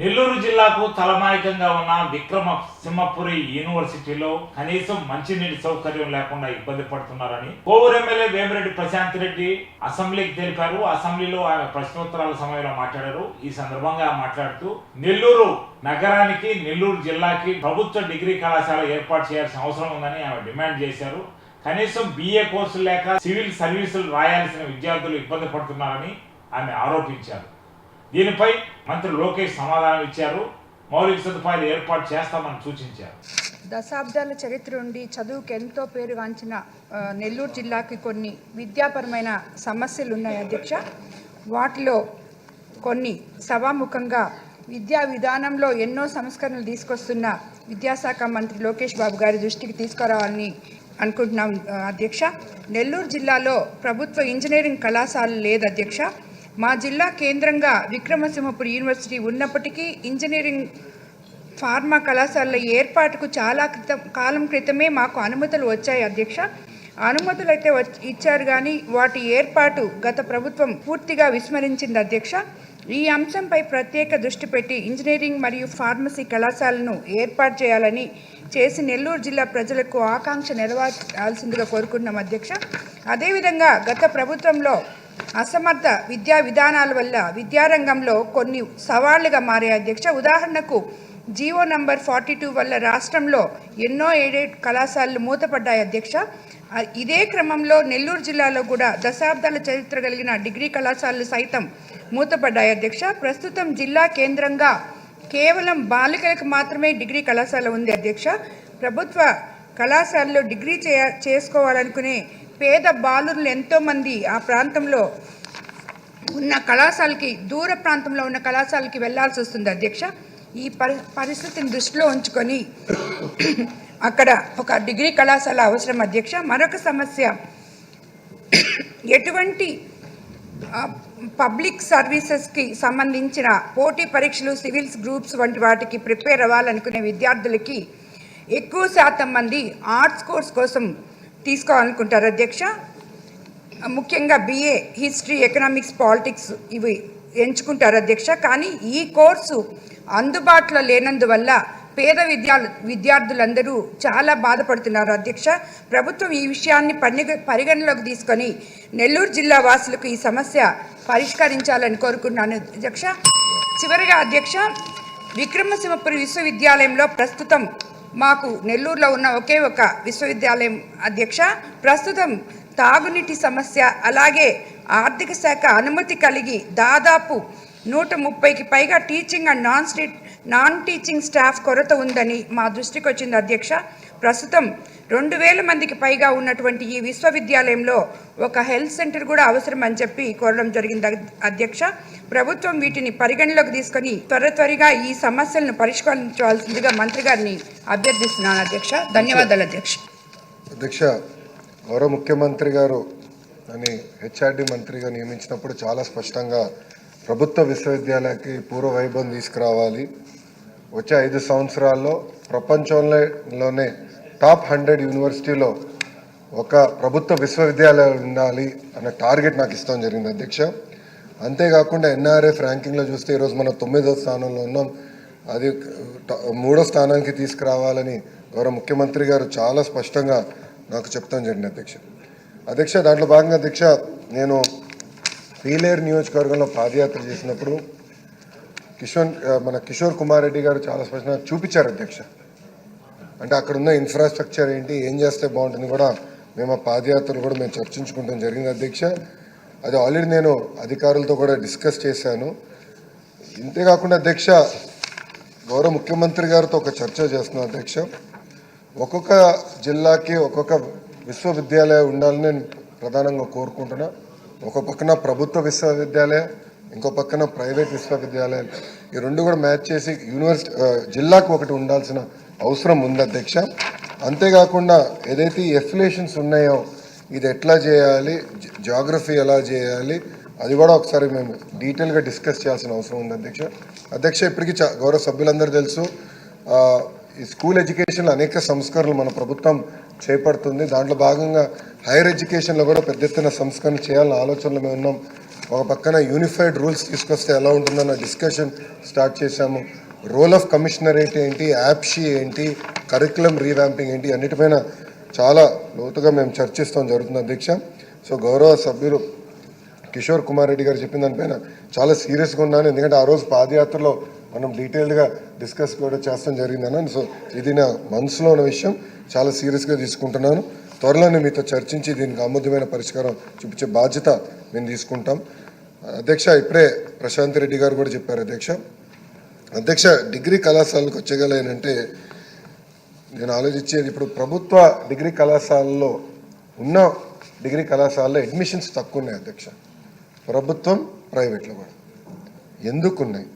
నెల్లూరు జిల్లాకు తలమాయకంగా ఉన్న విక్రమ సింహపురి యూనివర్సిటీలో కనీసం మంచినీటి సౌకర్యం లేకుండా ఇబ్బంది పడుతున్నారని కోవూరు ఎమ్మెల్యే వేమిరెడ్డి ప్రశాంత్ రెడ్డి అసెంబ్లీకి తెలిపారు. అసెంబ్లీలో ఆయన ప్రశ్నోత్తరాల సమయంలో మాట్లాడారు. ఈ సందర్భంగా మాట్లాడుతూ నెల్లూరు నగరానికి నెల్లూరు జిల్లాకి ప్రభుత్వ డిగ్రీ కళాశాల ఏర్పాటు చేయాల్సిన అవసరం ఉందని ఆమె డిమాండ్ చేశారు. కనీసం బిఏ కోర్సులు లేక సివిల్ సర్వీసులు రాయాల్సిన విద్యార్థులు ఇబ్బంది పడుతున్నారని ఆమె ఆరోపించారు. దీనిపై మంత్రి లోకేష్ సమాధానం ఇచ్చారు. మౌలిక సదుపాయాలు ఏర్పాటు చేస్తామని సూచించారు. దశాబ్దాల చరిత్ర ఉండి చదువుకు ఎంతో పేరుగాంచిన నెల్లూరు జిల్లాకి కొన్ని విద్యాపరమైన సమస్యలు ఉన్నాయి అధ్యక్ష. వాటిలో కొన్ని సభాముఖంగా విద్యా విధానంలో ఎన్నో సంస్కరణలు తీసుకొస్తున్న విద్యాశాఖ మంత్రి లోకేష్ బాబు గారి దృష్టికి తీసుకురావాలని అనుకుంటున్నాం అధ్యక్ష. నెల్లూరు జిల్లాలో ప్రభుత్వ ఇంజనీరింగ్ కళాశాల లేదు అధ్యక్ష. మా జిల్లా కేంద్రంగా విక్రమసింహపురి యూనివర్సిటీ ఉన్నప్పటికీ ఇంజనీరింగ్ ఫార్మా కళాశాలల ఏర్పాటుకు చాలా క్రితం కాలం క్రితమే మాకు అనుమతులు వచ్చాయి అధ్యక్ష. అనుమతులు అయితే ఇచ్చారు కానీ వాటి ఏర్పాటు గత ప్రభుత్వం పూర్తిగా విస్మరించింది అధ్యక్ష. ఈ అంశంపై ప్రత్యేక దృష్టి పెట్టి ఇంజనీరింగ్ మరియు ఫార్మసీ కళాశాలను ఏర్పాటు చేయాలని చేసి నెల్లూరు జిల్లా ప్రజలకు ఆకాంక్ష నెరవేర్చాల్సిందిగా కోరుకుంటున్నాం అధ్యక్ష. అదేవిధంగా గత ప్రభుత్వంలో అసమర్థ విద్యా విధానాల వల్ల విద్యారంగంలో కొన్ని సవాళ్ళుగా మారే అధ్యక్ష. ఉదాహరణకు జీవో నంబర్ ఫార్టీ టూ వల్ల రాష్ట్రంలో ఎన్నో ఎయిడెడ్ కళాశాలలు మూతపడ్డాయి అధ్యక్ష. ఇదే క్రమంలో నెల్లూరు జిల్లాలో కూడా దశాబ్దాల చరిత్ర కలిగిన డిగ్రీ కళాశాలలు సైతం మూతపడ్డాయి అధ్యక్ష. ప్రస్తుతం జిల్లా కేంద్రంగా కేవలం బాలికలకు మాత్రమే డిగ్రీ కళాశాల ఉంది అధ్యక్ష. ప్రభుత్వ కళాశాలలో డిగ్రీ చేయ చేసుకోవాలనుకునే పేద బాలురులు ఎంతోమంది ఆ ప్రాంతంలో ఉన్న కళాశాలకి దూర ప్రాంతంలో ఉన్న కళాశాలకి వెళ్ళాల్సి వస్తుంది అధ్యక్ష. ఈ పరి పరిస్థితిని దృష్టిలో ఉంచుకొని అక్కడ ఒక డిగ్రీ కళాశాల అవసరం అధ్యక్ష. మరొక సమస్య ఎటువంటి పబ్లిక్ సర్వీసెస్కి సంబంధించిన పోటీ పరీక్షలు సివిల్స్ గ్రూప్స్ వంటి వాటికి ప్రిపేర్ అవ్వాలనుకునే విద్యార్థులకి ఎక్కువ శాతం మంది ఆర్ట్స్ కోర్స్ కోసం తీసుకోవాలనుకుంటారు అధ్యక్ష. ముఖ్యంగా బిఏ హిస్టరీ ఎకనామిక్స్ పాలిటిక్స్ ఇవి ఎంచుకుంటారు అధ్యక్ష. కానీ ఈ కోర్సు అందుబాటులో లేనందువల్ల పేద విద్యా విద్యార్థులందరూ చాలా బాధపడుతున్నారు అధ్యక్ష. ప్రభుత్వం ఈ విషయాన్ని పరిగ పరిగణలోకి తీసుకొని నెల్లూరు జిల్లా వాసులకు ఈ సమస్య పరిష్కరించాలని కోరుకుంటున్నాను అధ్యక్ష. చివరిగా అధ్యక్ష విక్రమసింహపురి విశ్వవిద్యాలయంలో ప్రస్తుతం మాకు నెల్లూరులో ఉన్న ఒకే ఒక విశ్వవిద్యాలయం అధ్యక్ష. ప్రస్తుతం తాగునీటి సమస్య అలాగే ఆర్థిక శాఖ అనుమతి కలిగి దాదాపు నూట ముప్పైకి పైగా teaching and non street non teaching staff కొరత ఉందని మా దృష్టికి వచ్చింది అధ్యక్ష. ప్రస్తుతం రెండు వేల మందికి పైగా ఉన్నటువంటి ఈ విశ్వవిద్యాలయంలో ఒక హెల్త్ సెంటర్ కూడా అవసరం అని చెప్పి కోరడం జరిగింది. అధ్యక్ష ప్రభుత్వం వీటిని పరిగణలోకి తీసుకొని త్వర త్వరగా ఈ సమస్యలను పరిష్కరించవలసిందిగా మంత్రి గారిని అభ్యర్థిస్తున్నాను అధ్యక్ష. ధన్యవాదాలు అధ్యక్ష. అధ్యక్ష గౌరవ ముఖ్యమంత్రి గారు అని హెచ్ఆర్డి మంత్రిగా నియమించినప్పుడు చాలా స్పష్టంగా ప్రభుత్వ విశ్వవిద్యాలయాలకి పూర్వ వైభవం తీసుకురావాలి. వచ్చే ఐదు సంవత్సరాల్లో ప్రపంచంలోనే టాప్ హండ్రెడ్ యూనివర్సిటీలో ఒక ప్రభుత్వ విశ్వవిద్యాలయం ఉండాలి అనే టార్గెట్ నాకు ఇస్తాం జరిగింది అధ్యక్ష. అంతేకాకుండా ఎన్ఆర్ఎఫ్ ర్యాంకింగ్లో చూస్తే ఈరోజు మనం తొమ్మిదో స్థానంలో ఉన్నాం. అది మూడో స్థానానికి తీసుకురావాలని గౌరవ ముఖ్యమంత్రి గారు చాలా స్పష్టంగా నాకు చెప్తాం జరిగింది అధ్యక్ష. అధ్యక్ష దాంట్లో భాగంగా అధ్యక్ష నేను పీలేరు నియోజకవర్గంలో పాదయాత్ర చేసినప్పుడు కిషోర్ మన కిషోర్ కుమార్ రెడ్డి గారు చాలా స్పష్టంగా చూపించారు అధ్యక్ష. అంటే అక్కడ ఉన్న ఇన్ఫ్రాస్ట్రక్చర్ ఏంటి ఏం చేస్తే బాగుంటుంది కూడా మేము ఆ పాదయాత్రలు కూడా మేము చర్చించుకుంటాం. జరిగింది అధ్యక్ష. అది ఆల్రెడీ నేను అధికారులతో కూడా డిస్కస్ చేశాను. ఇంతేకాకుండా అధ్యక్ష గౌరవ ముఖ్యమంత్రి గారితో ఒక చర్చ చేస్తున్నాం అధ్యక్ష. ఒక్కొక్క జిల్లాకి ఒక్కొక్క విశ్వవిద్యాలయం ఉండాలని నేను ప్రధానంగా కోరుకుంటున్నా. ఒక పక్కన ప్రభుత్వ విశ్వవిద్యాలయం ఇంకో పక్కన ప్రైవేట్ విశ్వవిద్యాలయాలు ఈ రెండు కూడా మ్యాచ్ చేసి యూనివర్సిటీ జిల్లాకు ఒకటి ఉండాల్సిన అవసరం ఉంది అధ్యక్ష. అంతేకాకుండా ఏదైతే ఎఫిలేషన్స్ ఉన్నాయో ఇది ఎట్లా చేయాలి జాగ్రఫీ ఎలా చేయాలి అది కూడా ఒకసారి మేము డీటెయిల్గా డిస్కస్ చేయాల్సిన అవసరం ఉంది అధ్యక్ష. అధ్యక్ష ఇప్పటికీ గౌరవ సభ్యులందరూ తెలుసు ఈ స్కూల్ ఎడ్యుకేషన్లో అనేక సంస్కరణలు మన ప్రభుత్వం చేపడుతుంది. దాంట్లో భాగంగా హైయర్ ఎడ్యుకేషన్లో కూడా పెద్ద ఎత్తున సంస్కరణ చేయాలన్న ఆలోచనలో మేము ఉన్నాం. ఒక పక్కన యూనిఫైడ్ రూల్స్ తీసుకొస్తే ఎలా ఉంటుందన్న డిస్కషన్ స్టార్ట్ చేశాము. రోల్ ఆఫ్ కమిషనరేట్ ఏంటి యాప్షీ ఏంటి కరికులం రీవ్యాంపింగ్ ఏంటి అన్నిటిపైన చాలా లోతుగా మేము చర్చిస్తాం జరుగుతుంది అధ్యక్ష. సో గౌరవ సభ్యులు కిషోర్ కుమార్ రెడ్డి గారు చెప్పిన దానిపైన చాలా సీరియస్గా ఉన్నాను. ఎందుకంటే ఆ రోజు పాదయాత్రలో మనం డీటెయిల్డ్గా డిస్కస్ కూడా చేస్తాం జరిగిందన్నాను సో ఇది నా మనసులో ఉన్న విషయం. చాలా సీరియస్గా తీసుకుంటున్నాను. త్వరలోనే మీతో చర్చించి దీనికి ఆమోదమైన పరిష్కారం చూపించే బాధ్యత మేము తీసుకుంటాం. అధ్యక్ష ఇప్పుడే ప్రశాంత్ రెడ్డి గారు కూడా చెప్పారు అధ్యక్ష. అధ్యక్ష డిగ్రీ కళాశాలకు వచ్చేగలేనంటే నేను ఆలోచించేది ఇప్పుడు ప్రభుత్వ డిగ్రీ కళాశాలలో ఉన్న డిగ్రీ కళాశాలలో అడ్మిషన్స్ తక్కువ ఉన్నాయి అధ్యక్ష. ప్రభుత్వం ప్రైవేట్లో కూడా. ఎందుకు ఉన్నాయి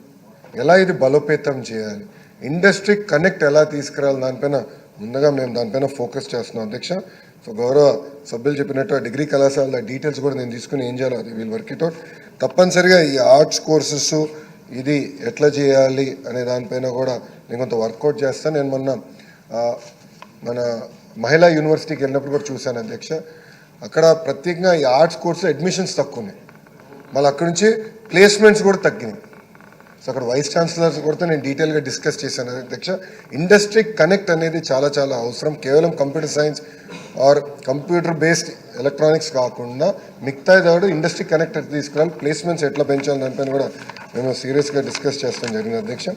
ఎలా ఇది బలోపేతం చేయాలి? ఇండస్ట్రీ కనెక్ట్ ఎలా తీసుకురావాలి దానిపైన ముందుగా మేము దానిపైన ఫోకస్ చేస్తున్నాం అధ్యక్ష. సో గౌరవ సభ్యులు చెప్పినట్టు డిగ్రీ కళాశాల డీటెయిల్స్ కూడా నేను తీసుకుని ఏం చేయాలో అది వీళ్ళు వర్క్ ఇట్ అవుట్ తప్పనిసరిగా ఈ ఆర్ట్స్ కోర్సెస్ ఇది ఎట్లా చేయాలి అనే దానిపైన కూడా నేను కొంత వర్కౌట్ చేస్తాను నేను మొన్న మన మహిళా యూనివర్సిటీకి వెళ్ళినప్పుడు కూడా చూశాను అధ్యక్ష. అక్కడ ప్రత్యేకంగా ఈ ఆర్ట్స్ కోర్సులో అడ్మిషన్స్ తక్కువ ఉన్నాయి మళ్ళీ అక్కడ నుంచి ప్లేస్మెంట్స్ కూడా తగ్గినాయి. సో అక్కడ వైస్ ఛాన్సలర్స్ కూడా నేను డీటెయిల్గా డిస్కస్ చేశాను అధ్యక్ష. ఇండస్ట్రీ కనెక్ట్ అనేది చాలా చాలా అవసరం. కేవలం computer science or computer based electronics కాకుండా మిగతా దాడు ఇండస్ట్రీ కనెక్ట్ తీసుకురావాలి ప్లేస్మెంట్స్ ఎట్లా పెంచాలి దానిపైన కూడా మేము సీరియస్గా డిస్కస్ చేస్తాం జరిగింది. అధ్యక్ష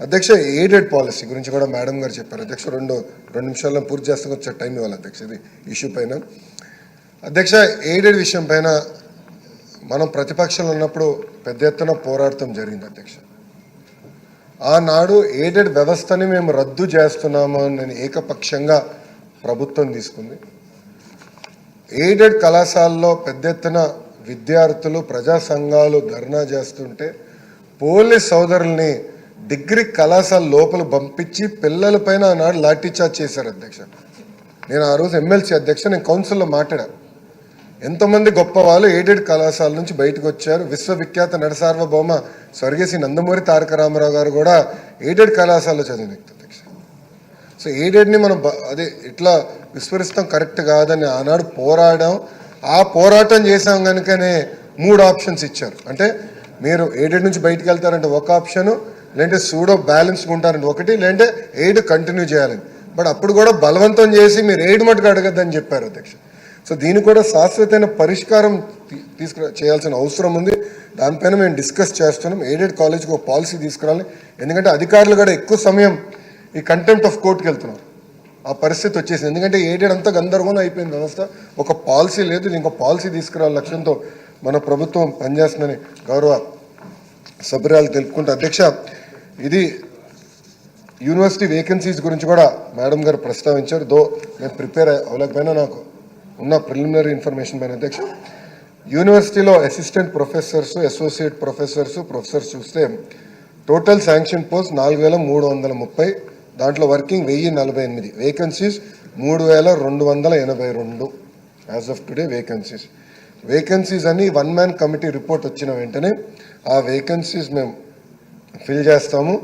అధ్యక్ష ఎయిడెడ్ పాలసీ గురించి కూడా మేడం గారు చెప్పారు. అధ్యక్ష రెండు రెండు నిమిషాల్లో పూర్తి చేస్తాం. వచ్చే టైం ఇవ్వాలి అధ్యక్ష. ఇది ఇష్యూ పైన. అధ్యక్ష ఎయిడెడ్ విషయం పైన మనం ప్రతిపక్షంలో ఉన్నప్పుడు పెద్ద ఎత్తున పోరాడటం జరిగింది అధ్యక్ష. ఆనాడు ఎయిడెడ్ వ్యవస్థని మేము రద్దు చేస్తున్నాము అని నేను ఏకపక్షంగా ప్రభుత్వం తీసుకుంది. ఎయిడెడ్ కళాశాలలో పెద్ద ఎత్తున విద్యార్థులు ప్రజా సంఘాలు ధర్నా చేస్తుంటే పోలీస్ సోదరుల్ని డిగ్రీ కళాశాల లోపల పంపించి పిల్లల పైన ఆనాడు లాఠీచార్జ్ చేశారు అధ్యక్ష. నేను ఆ రోజు ఎమ్మెల్సీ అధ్యక్ష నేను కౌన్సిల్లో మాట్లాడాను. ఎంతోమంది గొప్ప వాళ్ళు ఎయిడెడ్ కళాశాల నుంచి బయటకు వచ్చారు. విశ్వవిఖ్యాత నడసార్వభౌమ స్వర్గీసి నందమూరి తారక రామారావు గారు కూడా ఎయిడెడ్ కళాశాలలో చదివిన వ్యక్తి అధ్యక్ష. సో ఎయిడెడ్ని మనం అదే ఇట్లా విస్మరిస్తాం కరెక్ట్ కాదని ఆనాడు పోరాడాం. ఆ పోరాటం చేసాం కనుకనే మూడు ఆప్షన్స్ ఇచ్చారు. అంటే మీరు ఎయిడెడ్ నుంచి బయటకు వెళ్తారంటే ఒక ఆప్షను లేదంటే సూడో బ్యాలెన్స్గా ఉంటారంటే ఒకటి లేదంటే ఎయిడ్ కంటిన్యూ చేయాలని బట్ అప్పుడు కూడా బలవంతం చేసి మీరు ఎయిడ్ మటుకు అడగద్దని చెప్పారు అధ్యక్ష. సో దీనికి కూడా శాశ్వతమైన పరిష్కారం తీ- తీసుకురా చేయాల్సిన అవసరం ఉంది. దానిపైన మేము డిస్కస్ చేస్తున్నాం. ఎయిడెడ్ కాలేజ్కి ఒక పాలసీ తీసుకురావాలి. ఎందుకంటే అధికారులు కూడా ఎక్కువ సమయం ఈ కంటెంప్ట్ ఆఫ్ కోర్టుకి వెళ్తున్నారు. ఆ పరిస్థితి వచ్చేసింది. ఎందుకంటే ఎయిడెడ్ అంతా గందరగోళం అయిపోయింది వ్యవస్థ. ఒక పాలసీ లేదు. ఇంకో పాలసీ తీసుకురావాలి లక్ష్యంతో మన ప్రభుత్వం పనిచేస్తుందని గౌరవ సభ్యురాలు తెలుపుకుంటూ. అధ్యక్ష ఇది యూనివర్సిటీ వేకెన్సీస్ గురించి కూడా మేడం గారు ప్రస్తావించారు. దో నేను ప్రిపేర్ అవ్వలేకపోయినా నాకు ఉన్న ప్రిలిమినరీ ఇన్ఫర్మేషన్ పైన. అధ్యక్ష యూనివర్సిటీలో assistant professors associate professors professors చూస్తే టోటల్ శాంక్షన్ పోస్ట్ నాలుగు వేల మూడు వందల ముప్పై దాంట్లో వర్కింగ్ వెయ్యి నలభై ఎనిమిది. వేకెన్సీస్ మూడు వేల రెండు వందల ఎనభై రెండు as of today vacancies vacancies అని వన్ మ్యాన్ కమిటీ రిపోర్ట్ వచ్చిన వెంటనే ఆ వేకెన్సీస్ మేము ఫిల్ చేస్తాము.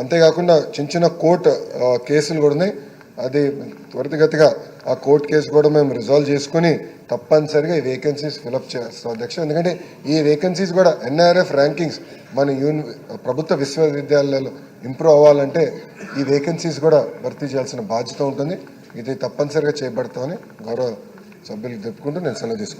అంతేకాకుండా చిన్న చిన్న కోర్టు కేసులు కూడా ఉన్నాయి. అది త్వరితగతిగా ఆ కోర్టు కేసు కూడా మేము రిజాల్వ్ చేసుకుని తప్పనిసరిగా ఈ వేకెన్సీస్ ఫిలప్ చేస్తాం అధ్యక్ష. ఎందుకంటే ఈ వేకెన్సీస్ కూడా ఎన్ఆర్ఎఫ్ ర్యాంకింగ్స్ మన యూని ప్రభుత్వ విశ్వవిద్యాలయాలు ఇంప్రూవ్ అవ్వాలంటే ఈ వేకెన్సీస్ కూడా భర్తీ చేయాల్సిన బాధ్యత ఉంటుంది. ఇది తప్పనిసరిగా చేపడతామని గౌరవ సభ్యులకు చెప్పుకుంటూ నేను సెలవు తీసుకుంటాను